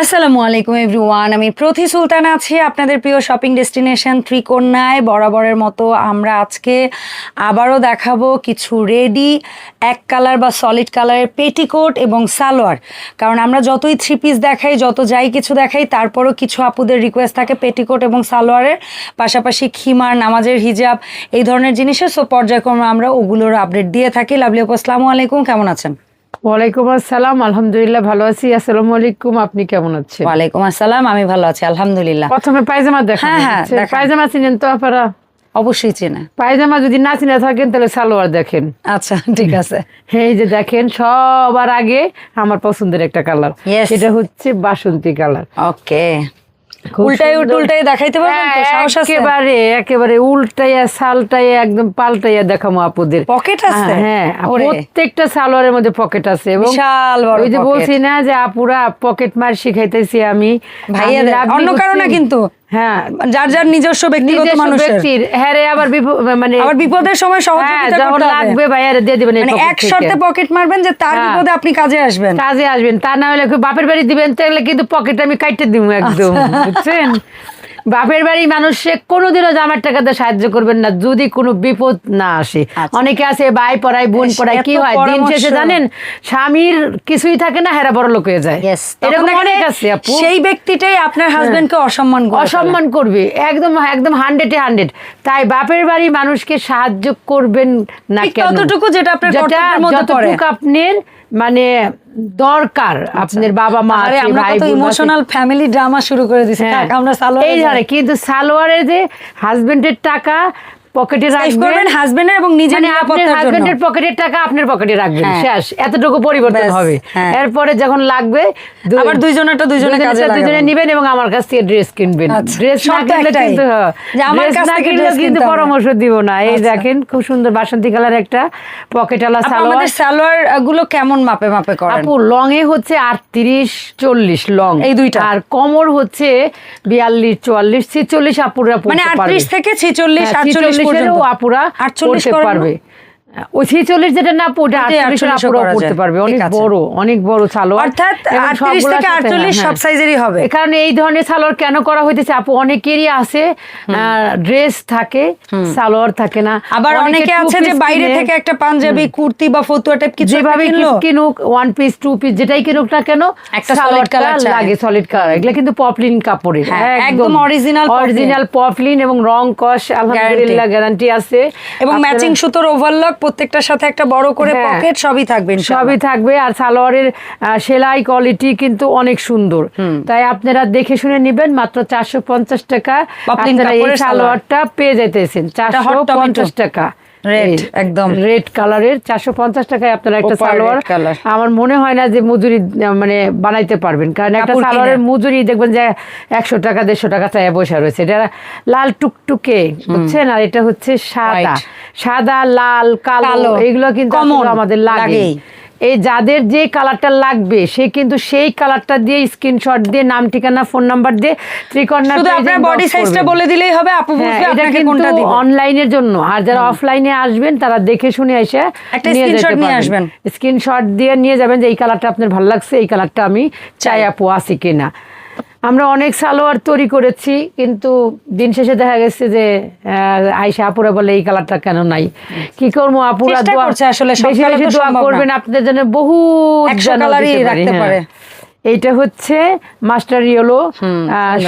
আসসালামু আলাইকুম এভরিওয়ান আমি প্রতি সুলতান আছি আপনাদের প্রিয় শপিং ডেস্টিনেশন ত্রিকন্যায় বরাবরের মতো আমরা আজকে আবারও দেখাবো কিছু রেডি এক কালার বা সলিড কালারের পেটিকোট এবং সালোয়ার। কারণ আমরা যতই থ্রি পিস দেখাই, যত যাই কিছু দেখাই, তারপরও কিছু আপুদের রিকোয়েস্ট থাকে পেটিকোট এবং সালোয়ারের। পাশাপাশি খিমার, নামাজের হিজাব, এই ধরনের জিনিসের সো পর্যায়ক্রমে আমরা ওগুলোর আপডেট দিয়ে থাকি। লাভলি আপু, আসসালামু আলাইকুম, কেমন আছেন? ওয়ালাইকুম আসসালাম আলহামদুলিল্লাহ ভালো আছি। আসসালামু আলাইকুম আপনি কেমন আছেন? ওয়ালাইকুম আসসালাম আমি ভালো আছি আলহামদুলিল্লাহ। প্রথমে পায়জামা দেখেন। হ্যাঁ, হ্যাঁ, পায়জামা চিনেন তো আপনারা? অবশ্যই চেনা। পায়জামা যদি না চিনে থাকেন তাহলে সালোয়ার দেখেন। আচ্ছা ঠিক আছে। এই যে দেখেন সবার আগে আমার পছন্দের একটা কালার. এটা হচ্ছে বাসন্তী কালার। ওকে উল্টাই উল্টাই দেখাইতে পারবেন তো? সাহস আছে? একেবারে একেবারে উল্টাইয়া সালটাইয়া একদম পাল্টাইয়া দেখামো আপুদের। পকেট আছে? হ্যাঁ প্রত্যেকটা সালোয়ারের মধ্যে পকেট আছে এবং বিশাল বড় ওই যে বলছি না যে আপুরা পকেট মার শিখাইতেছি আমি। ভাইয়া অন্য কারণে কিন্তু। হ্যাঁ যার যার নিজস্ব ব্যক্তিগত মানুষের। ব্যক্তির। হ্যাঁ রে আবার মানে আবার বিপদের সময় হ্যাঁ সহযোগিতা যখন করতে লাগবে আরে দিয়ে দিবেন মানে এক শর্তে পকেট মারবেন যে তার হ্যাঁ। বিপদে আপনি কাজে আসবেন। কাজে আসবেন তা না হলে বাপের বাড়ি দিবেন তাহলে কিন্তু পকেট আমি কাটতে দিব একদম আচ্ছা। বুঝছেন? বাপের বাড়ি মানুষে কোনোদিনও জামার টাকাতে সাহায্য করবেন না যদি কোনো বিপদ না আসে। আচ্ছা। অনেকে আছে ভাই পড়ায় বোন পড়ায় কি হয়? দিন শেষে জানেন স্বামীর কিছুই থাকে না হেরা বড় লোক হয়ে যায়। এরকম অনেক আছে সেই ব্যক্তিটাই আপনার হাজবেন্ডকে অসম্মান অসম্মান করবে একদম একদম হান্ড্রেডে হান্ড্রেড তাই বাপের বাড়ি মানুষকে সাহায্য করবেন না কেন? যেটা আপনার আপনার মানে দরকার আপনার বাবা মা আরে আমরা কত ইমোশনাল ফ্যামিলি ড্রামা শুরু করে দিছি। হ্যাঁ। আমরা সালোয়ার এই ধরে কিন্তু সালোয়ারে যে হাজবেন্ডের টাকা পকেটে রাখবেন। হাজবেন্ডের এবং নিজের মানে আপনার হাজবেন্ডের পকেটের টাকা আপনার পকেটে রাখবেন হ্যাঁ। শেষ। এতটুকু পরিবর্তন হবে। হ্যাঁ। এরপরে যখন লাগবে আবার দুইজনেরটা দুইজনে কাজে দুইজনেরটা দুইজনে লাগাবেন। নিবেন এবং আমার কাছ থেকে ড্রেস কিনবেন। আচ্ছা, ড্রেস না কিনলে কিন্তু আমার কাছ থেকে কিন্তু পরামর্শ দিব না। এই আচ্ছা। দেখেন খুব সুন্দর বাসন্তী কালার একটা পকেটালা সালোয়ার। আমাদের সালোয়ারগুলো কেমন মাপে মাপে করেন? আপু লং এ হচ্ছে আটত্রিশ চল্লিশ লং। এই দুইটা? আর কমর হচ্ছে বিয়াল্লিশ চুয়াল্লিশ ছিচল্লিশ আপুরা মানে পড়তে পারবে। আটত্রিশ থেকে ছিচল্লিশ হ্যাঁ, আটচল্লিশ 46 পর্যন্ত আপুরা পড়তে পারবে। ওই ছিচল্লিশ যেটা না ওটা আটচল্লিশ 48 আপুরা করা পড়তে পারবে। অনেক বড় অনেক বড় সালোয়ার। অর্থাৎ এবং 38 সবগুলোর থেকে সাথে- 48 সব হ্যাঁ। সাইজেরই হবে। এ এই ধরনের সালোয়ার কেন করা হইতেছে? আপু অনেকেরই আছে ড্রেস থাকে সালোয়ার থাকে না। আবার অনেকে অনেকে আছে যে বাইরে থেকে একটা পাঞ্জাবি কুর্তি বা ফতুয়া টাইপ কিছু যেভাবে কিনুক ওয়ান পিস টু পিস যেটাই কিনুক না কেন একটা colour চায়। লাগে সলিড কালার এগুলো কিন্তু পপলিন কাপড়ের। হ্যাঁ, একদম poplin। অরিজিনাল পপলিন এবং রং কস আলহামদুলিল্লাহ গ্যারান্টি আছে। এবং ম্যাচিং সুতোর ওভারলক প্রত্যেকটার সাথে একটা বড় করে হ্যাঁ। পকেট সবই থাকবে সবই থাকবে আর সালোয়ারের সেলাই কোয়ালিটি কিন্তু অনেক সুন্দর। তাই আপনারা দেখে শুনে নেবেন মাত্র চারশো পঞ্চাশ টাকা আপনারা এই সালোয়ারটা পেয়ে যেতেছেন চারশো পঞ্চাশ টাকা। Red, একদম। রেড কালারের চারশো পঞ্চাশ টাকায় আপনারা একটা সালোয়ার। আমার মনে হয় না যে মজুরি মানে বানাইতে পারবেন। কারণ একটা সালোয়ারের মজুরি দেখবেন যে একশো টাকা দেড়শো টাকা চাই বসে রয়েছে। এটা লাল টুকটুকে বুঝছেন? আর এটা হচ্ছে সাদা। সাদা লাল কালো এগুলো কিন্তু আমাদের লাগে এই যাদের যে কালারটা লাগবে সে কিন্তু সেই কালারটা দিয়ে স্ক্রিনশট দিয়ে নাম ঠিকানা ফোন নাম্বার দিয়ে ত্রিকর্ণা শুধু আপনার বডি সাইজটা বলে দিলেই হবে আপু হ্যাঁ, বুঝবে আপনাকে কোনটা দিবে। অনলাইনের জন্য। আর যারা অফলাইনে আসবেন তারা দেখে শুনে এসে একটা যেতে নিয়ে আসবেন। স্ক্রিনশট দিয়ে নিয়ে যাবেন যে এই কালারটা আপনার ভালো লাগছে এই কালারটা আমি চাই। আপু আছে কিনা? আমরা অনেক সালোয়ার তৈরি করেছি কিন্তু দিন শেষে দেখা গেছে যে আয়সা আপুরা বলে এই কালারটা কেন নাই? কি করব আপুরা? দোয়া আসলে, করবেন আপনাদের জন্য বহু রাখতে পারে। এইটা হচ্ছে মাস্টার ইয়েলো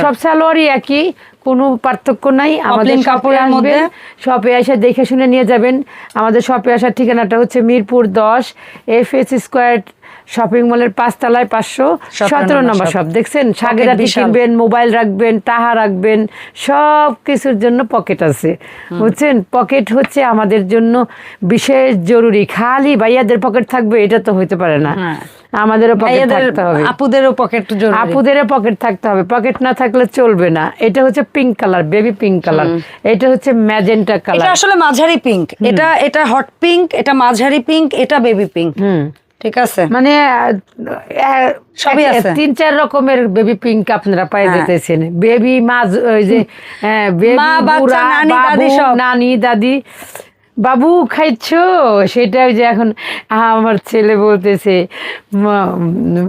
সব সালোয়ারই একই কোনো পার্থক্য নাই। আমাদের কাপড়ের আসবেন শপে এসে দেখে শুনে নিয়ে যাবেন। আমাদের শপে আসার ঠিকানাটা হচ্ছে মিরপুর দশ এফ এস স্কোয়ার শপিং মলের পাঁচতলায় পাঁচশো সতেরো নম্বর সব দেখছেন? সাগেরাটি। কিনবেন মোবাইল রাখবেন টাহা রাখবেন সব কিছুর জন্য পকেট আছে। বুঝছেন? পকেট হচ্ছে আমাদের জন্য বিশেষ জরুরি। খালি ভাইয়াদের পকেট থাকবে এটা তো হইতে পারে না। হ্যাঁ। আমাদেরও পকেট থাকতে হবে। আপুদেরও পকেট জরুরি। আপুদের পকেট থাকতে হবে। পকেট না থাকলে চলবে না। এটা হচ্ছে pink colour baby pink colour এটা হচ্ছে ম্যাজেন্টা এটা কালার আসলে মাঝারি পিঙ্ক এটা এটা হট পিঙ্ক এটা মাঝারি পিঙ্ক এটা বেবি পিঙ্ক হুম। ঠিক আছে? মানে সবই আছে। তিন চার রকমের বেবি পিঙ্ক আপনারা পাই। যেতেছেন বেবি ওই যে হ্যাঁ, বেবি মা, নানি, দাদি সব। নানি দাদি। বাবু খাইছো? সেটা যে এখন আমার ছেলে বলতেছে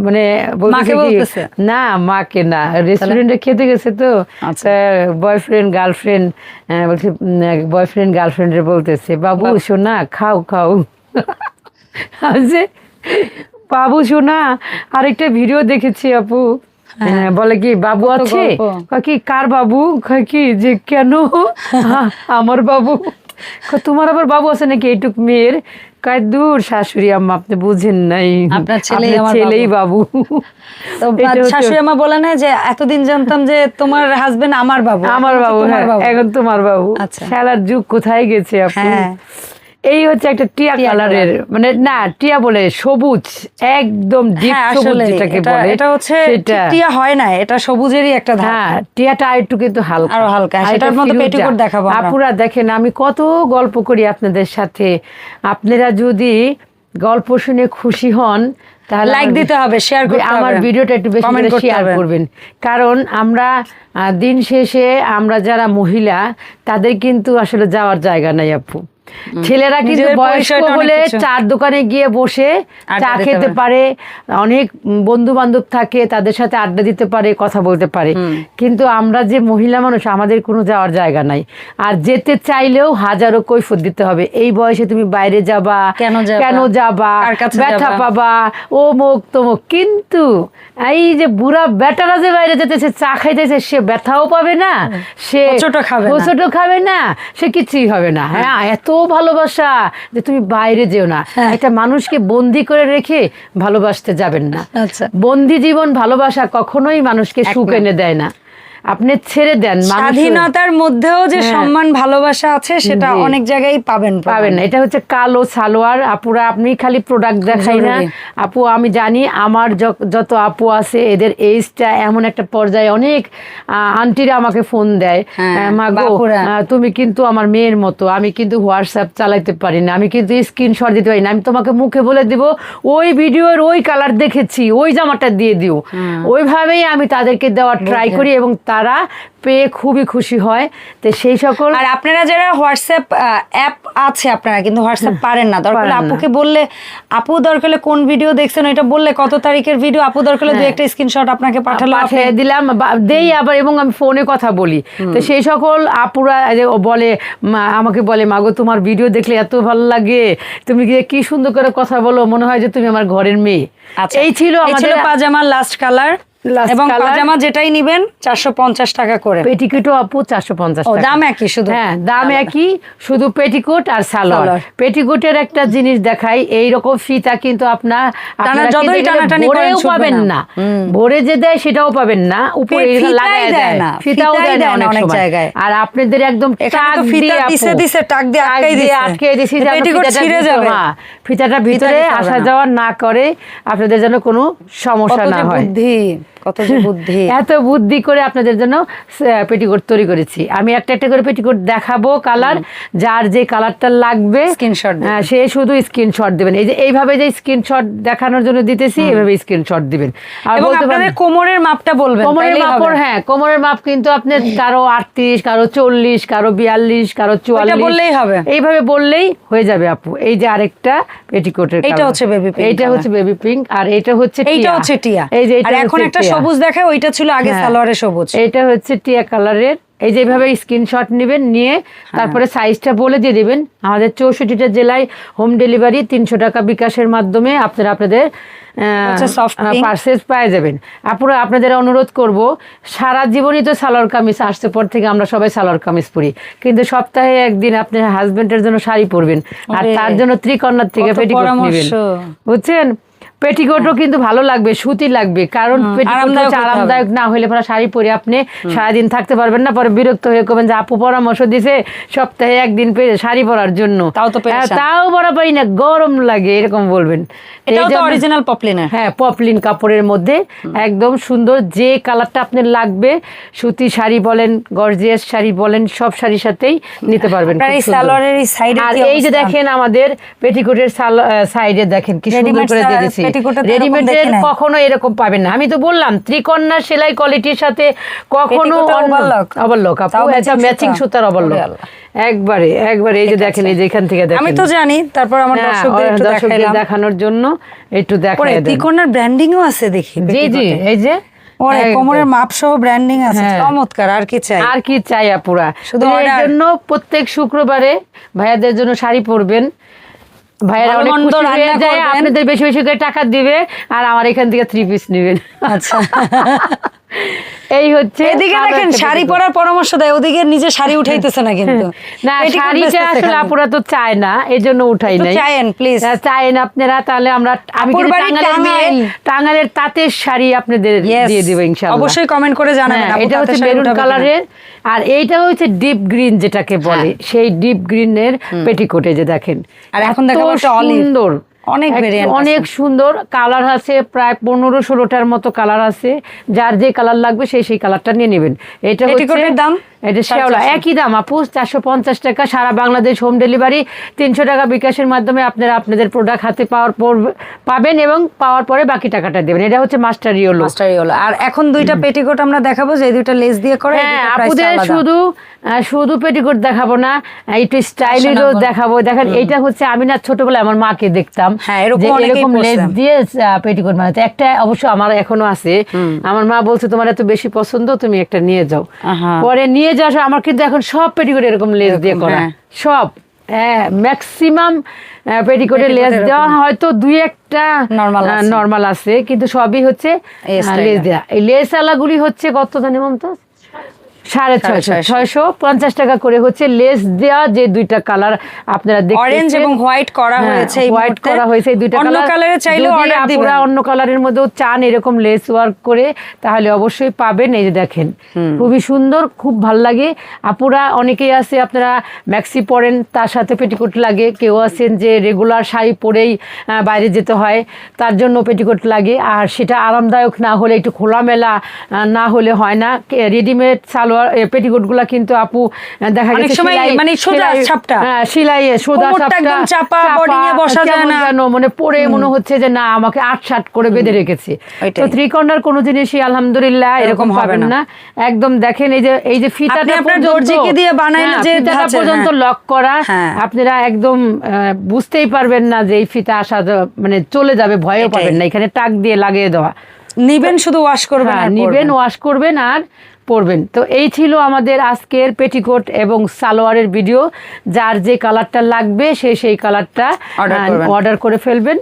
মানে বলতেছে না মাকে না। রেস্টুরেন্টে খেতে গেছে তো। আচ্ছা। বয়ফ্রেন্ড গার্লফ্রেন্ড বলছে বয়ফ্রেন্ড গার্লফ্রেন্ডের বলতেছে বাবু শোনা খাও খাও। যে, বাবু শোনা আরেকটা ভিডিও দেখেছি আপু। হ্যাঁ, বলে কি বাবু আছে? কি কার বাবু? কি যে কেন? হ্যাঁ, আমার বাবু। তোমার আবার বাবু আছে নাকি? এইটুক মেয়ের। কয় দূর শাশুড়ি আম্মা আপনি বুঝেন নাই। আপনার ছেলেই আপনার ছেলেই বাবু। তো শাশুড়ি আমা বলে না যে এতদিন জানতাম যে তোমার হাজবেন্ড আমার বাবু। আমার বাবু হ্যাঁ এখন তোমার বাবু। আচ্ছা। খেলার যুগ কোথায় গেছে আপু? হ্যাঁ। এই হচ্ছে একটা টিয়া কালারের মানে না টিয়া বলে সবুজ একদম ডিপ হ্যাঁ সবুজ যেটাকে বলে এটা হচ্ছে টিয়া হয় না এটা সবুজেরই একটা ধাপ। হ্যাঁ টিয়াটা আরেকটু কিন্তু হালকা। আরও হালকা, সেটার মধ্যে পেটিকোট দেখাবো। আপুরা দেখেন আমি কত গল্প করি আপনাদের সাথে। আপনারা যদি গল্প শুনে খুশি হন তাহলে লাইক দিতে হবে শেয়ার করতে আমার ভিডিওটা একটু বেশি করে শেয়ার করবেন। কারণ আমরা দিন শেষে আমরা যারা মহিলা তাদের কিন্তু আসলে যাওয়ার জায়গা নাই আপু। ছেলেরা কিন্তু বয়স্ক হলে চার দোকানে গিয়ে বসে চা খেতে পারে। অনেক বন্ধু বান্ধব থাকে তাদের সাথে আড্ডা দিতে পারে কথা বলতে পারে। কিন্তু আমরা যে মহিলা মানুষ আমাদের কোনো যাওয়ার জায়গা নাই। আর যেতে চাইলেও হাজারো কৈফত দিতে হবে। এই বয়সে তুমি বাইরে যাবা কেন যাবা? ব্যথা পাবা? ও মুখ তমুক। কিন্তু এই যে বুড়া বেটারা যে বাইরে যেতেছে চা খাইতেছে সে ব্যথাও পাবে না সে ছোট খাবে। হোঁচটও খাবে না সে কিছুই হবে না। হ্যাঁ এত ভালোবাসা যে তুমি বাইরে যেও না। হ্যাঁ। একটা মানুষকে বন্দি করে রেখে ভালোবাসতে যাবেন না। আচ্ছা। বন্দি জীবন ভালোবাসা কখনোই মানুষকে সুখ এনে দেয় না। আপনি ছেড়ে দেন স্বাধীনতার মধ্যেও যে হ্যাঁ। সম্মান ভালোবাসা আছে সেটা অনেক জায়গায় পাবেন পাবেন। না এটা হচ্ছে কালো সালোয়ার। আপুরা আপনি খালি প্রোডাক্ট দেখাই না। আপু আমি জানি আমার যত আপু আছে এদের এইজটা এমন একটা পর্যায়ে অনেক আন্টিরা আমাকে ফোন দেয়। হ্যাঁ, মা গো, তুমি কিন্তু আমার মেয়ের মতো। আমি কিন্তু হোয়াটসঅ্যাপ চালাইতে পারি না। আমি কিন্তু স্ক্রিনশট দিতে পারি না। আমি তোমাকে মুখে বলে দিব ওই ভিডিওর ওই কালার দেখেছি ওই জামাটা দিয়ে দিও। ওইভাবেই আমি তাদেরকে দেওয়ার ট্রাই করি এবং তারা পেয়ে খুবই খুশি হয়। তো সেই সকল আর আপনারা যারা হোয়াটসঅ্যাপ অ্যাপ আছে আপনারা কিন্তু হোয়াটসঅ্যাপ পারেন না। দরকার। আপুকে বললে আপু দরকার কোন ভিডিও দেখছেন এটা বললে কত তারিখের ভিডিও আপু দরকার দু। একটা স্ক্রিনশট আপনাকে পাঠালো পাঠিয়ে দিলাম দেই আবার এবং আমি ফোনে কথা বলি। তো সেই সকল আপুরা বলে আমাকে বলে মাগো তোমার ভিডিও দেখলে এত ভালো লাগে। তুমি কি কি সুন্দর করে কথা বলো মনে হয় যে তুমি আমার ঘরের মেয়ে। আচ্ছা, এই ছিল আমাদের পাজামার লাস্ট কালার এবং পাজামা যেটাই নিবেন চারশো পঞ্চাশ টাকা করে। পেটিকোটও আপু দাম একই শুধু? হ্যাঁ দাম একই শুধু পেটিকোট আর সালোয়ার। পেটিকোটের একটা জিনিস দেখাই এই রকম ফিতা কিন্তু আপনার যতই টানাটানি করেন, পাবেন না। ভরে যে দেয় সেটাও পাবেন না। উপরে লাগায় দেয় না, ফিতাও দেয় না অনেক জায়গায়। আর আপনাদের একদম টাক দিয়ে দিছে দিছে, টাক দিয়ে টাক আটকাই দিয়ে আটকে দিছি পেটিকোট ছিঁড়ে ভিতরে- যাবে। ফিতাটা ভিতরে আসা যাওয়া না করে আপনাদের যেন কোনো সমস্যা না হয়। বুদ্ধি। কত যে বুদ্ধি এত বুদ্ধি করে আপনাদের জন্য পেটিকোট তৈরি করেছি আমি একটা একটা করে পেটিকোট দেখাবো কালার যার যে কালারটা লাগবে দিবেন। হ্যাঁ, সে শুধু স্ক্রিনশট দিবেন এই যে এইভাবে যে স্ক্রিনশট দেখানোর জন্য দিতেছি এইভাবে স্ক্রিনশট দিবেন আর বলতে আপনাদের পারেন কোমরের মাপটা বলবেন কোমরের হবে। হ্যাঁ কোমরের মাপ কিন্তু আপনার কারও আটত্রিশ কারও চল্লিশ কারও বিয়াল্লিশ কারও চুয়াল্লিশ বললেই হবে। এইভাবে বললেই হয়ে যাবে আপু এই যে আরেকটা পেটিকোটের এটা হচ্ছে pink এইটা color। হচ্ছে বেবি পিঙ্ক আর এটা হচ্ছে টিয়া। হচ্ছে টিয়া এই যে আর এটা এখন একটা। সবুজ দেখায় ওইটা ছিল আগে হ্যাঁ। সালোয়ারে সবুজ। এটা হচ্ছে টিয়া কালারের। এই যে এইভাবে স্ক্রিনশট নেবেন নিয়ে তারপরে সাইজটা বলে দিয়ে দিবেন। আমাদের চৌষট্টিটা জেলায় হোম ডেলিভারি তিনশো টাকা বিকাশের মাধ্যমে আপনারা আপনাদের পার্সেস পেয়ে যাবেন। আপুরা আপনাদের অনুরোধ করব সারা জীবনই তো সালোয়ার কামিজ আসতে পর থেকে আমরা সবাই সালোয়ার কামিজ পরি। কিন্তু সপ্তাহে একদিন আপনার হাজবেন্ডের জন্য শাড়ি পরবেন আর তার জন্য ত্রিকন্যার থেকে পেটিকোট নেবেন। বুঝছেন? পেটিকোটও কিন্তু ভালো লাগবে সুতি লাগবে। কারণ পেটিকোট আরামদায়ক না হলে পরে শাড়ি পরে আপনি সারাদিন থাকতে পারবেন না পরে বিরক্ত হয়ে করবেন যে আপু পরামর্শ দিছে সপ্তাহে একদিন শাড়ি পরার জন্য। তাও তো তাও পারি না গরম লাগে এরকম বলবেন। অরিজিনাল পপলিনের হ্যাঁ পপলিন কাপড়ের মধ্যে একদম সুন্দর যে কালারটা আপনার লাগবে সুতি শাড়ি বলেন গর্জিয়াস শাড়ি বলেন সব শাড়ির সাথেই নিতে পারবেন এই সালোয়ারের সাইডে আর এই যে দেখেন আমাদের পেটিকোটের সাইডে দেখেন কি সুন্দর করে দিয়ে দিছি। পেটিকোটে তো এরকম রেডিমেডের কখনো এরকম পাবেন না। আমি তো বললাম ত্রিকন্যা সেলাই কোয়ালিটির সাথে কখনো ম্যাচিং সুতার। অবল্লক একবারে একবারে এই যে দেখেন এই যে এখান থেকে দেখেন। আমি তো জানি তারপর আমার হ্যাঁ, দর্শকদের একটু দেখাইলাম। দেখানোর জন্য একটু দেখাই দেন। ত্রিকোণার ব্র্যান্ডিংও আছে দেখি জি জি এই যে ওরে কোমরের মাপ সহ ব্র্যান্ডিং আছে হ্যাঁ। চমৎকার আর কি চাই? আর কি চাই আপুরা? শুধু এর জন্য প্রত্যেক শুক্রবারে ভাইয়াদের জন্য শাড়ি পরবেন। ভাইয়ারা অনেক খুশি হয়ে যায় আপনাদের বেশি বেশি করে টাকা দিবে আর আমার এখান থেকে থ্রি পিস নেবেন। আচ্ছা। এই হচ্ছে এদিকে দেখেন শাড়ি পরার পরামর্শ দেয় ওদিকে নিজে শাড়ি উঠাইতেছে না কিন্তু। না পেটিকোট শাড়িটা আসলে আপুরা তো চায় না এই জন্য উঠাই নাই। চায়েন, please। হ্যাঁ, চায়েন আপনারা তাহলে আমরা আমি। টাঙ্গাইলের তাঁতের শাড়ি আপনাদের দিয়ে দেবো ইনশাআল্লাহ। অবশ্যই কমেন্ট করে জানাবেন হ্যাঁ, এটা হচ্ছে মেরুন কালারের আর এইটা হচ্ছে ডিপ গ্রিন যেটাকে বলে সেই ডিপ গ্রিনের পেটিকোটে যে দেখেন। আর এখন দেখাবো সুন্দর। অনেক অনেক সুন্দর কালার আছে প্রায় পনেরো ষোলোটার মতো কালার আছে। যার যে কালার লাগবে সেই সেই কালারটা নিয়ে নেবেন। এটা দাম? এটা শেওলা একই দাম আপু চারশো পঞ্চাশ টাকা সারা বাংলাদেশ হোম ডেলিভারি তিনশো টাকা বিকাশের মাধ্যমে আপনারা আপনাদের প্রোডাক্ট হাতে পাওয়ার পর পাবেন এবং পাওয়ার পরে বাকি টাকাটা দেবেন। এটা হচ্ছে মাস্টার ইয়েলো মাস্টারি হলো আর এখন দুইটা পেটিকোট আমরা দেখাবো যে দুইটা লেস দিয়ে করে হ্যাঁ আপুদের শুধু শুধু পেটিকোট দেখাবো না একটু স্টাইলেরও। দেখাবো। দেখেন এইটা হচ্ছে আমি না ছোটবেলায় আমার মাকে দেখতাম হ্যাঁ, এরকম লেস দিয়ে পেটিকোট বানাতে। একটা অবশ্য আমার এখনও আছে। আমার মা বলছে তোমার এত বেশি পছন্দ তুমি একটা নিয়ে যাও। পরে নিয়ে যাওয়ার যাওয়া আমার কিন্তু এখন সব পেটিকোট এরকম লেস দিয়ে করা। হ্যাঁ। সব। হ্যাঁ ম্যাক্সিমাম পেটিকোটে লেস দেওয়া হয়তো দুই একটা। নর্মাল আছে। কিন্তু সবই হচ্ছে লেস দেওয়া এই লেস আলাগুলি হচ্ছে কত জানি মমতাজ সাড়ে ছয়শো ছয়শো। পঞ্চাশ টাকা করে হচ্ছে লেস দেওয়া যে দুইটা কালার আপনারা অরেঞ্জ এবং হোয়াইট করা হয়েছে হোয়াইট করা হয়েছে এই দুইটা অন্য কালার। চাইলেও অর্ডার অন্য কালারের মধ্যেও চান এরকম লেস ওয়ার্ক করে তাহলে অবশ্যই পাবেন। এই যে দেখেন খুবই সুন্দর খুব ভালো লাগে। আপুরা অনেকেই আছে আপনারা ম্যাক্সি পরেন তার সাথে পেটিকোট লাগে। কেউ আছেন যে রেগুলার শাড়ি পরেই বাইরে যেতে হয় তার জন্য পেটিকোট লাগে। আর সেটা আরামদায়ক না হলে একটু খোলামেলা না হলে হয় না। রেডিমেড সালোয়ার পেটিকোটগুলো কিন্তু আপু দেখা গেছে মানে সোজা সাপটা। হ্যাঁ, সেলাই সোজা একদম চাপা, এ বসা যায় না। মানে পরে মনে হচ্ছে যে না আমাকে আট সাট করে বেঁধে রেখেছে তো থ্রি কর্নার কোনো জিনিসই আলহামদুলিল্লাহ এরকম পাবেন না। একদম দেখেন এই যে এই যে ফিতাটা আপনি আপনার দর্জিকে দিয়ে বানাইলে হ্যাঁ, যে ফিতাটা পর্যন্ত হ্যাঁ। লক করা হ্যাঁ। আপনারা একদম বুঝতেই পারবেন না যে এই ফিতা আসা মানে চলে যাবে ভয়ও। পাবেন না এখানে টাক দিয়ে লাগিয়ে দেওয়া নিবেন শুধু ওয়াশ করবেন হ্যাঁ নিবেন ওয়াশ করবেন আর পরবেন। তো এই ছিল আমাদের আজকের পেটিকোট এবং সালোয়ারের ভিডিও। যার যে কালারটা লাগবে সে সেই কালারটা অর্ডার করে ফেলবেন।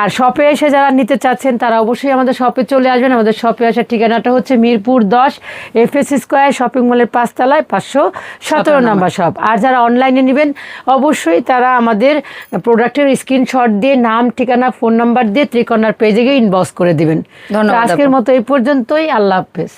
আর শপে এসে যারা নিতে চাচ্ছেন তারা অবশ্যই আমাদের শপে চলে আসবেন। আমাদের শপে আসার ঠিকানাটা হচ্ছে মিরপুর দশ এফএস স্কোয়ার শপিং মলের পাঁচতলায় পাঁচশো সতেরো নম্বর শপ আর যারা অনলাইনে নেবেন অবশ্যই তারা আমাদের প্রোডাক্টের স্ক্রিনশট দিয়ে নাম ঠিকানা ফোন নাম্বার দিয়ে ত্রিকর্ণার পেজে গিয়ে ইনবক্স করে দিবেন। আজকের মতো এই পর্যন্তই। আল্লাহ হাফেজ।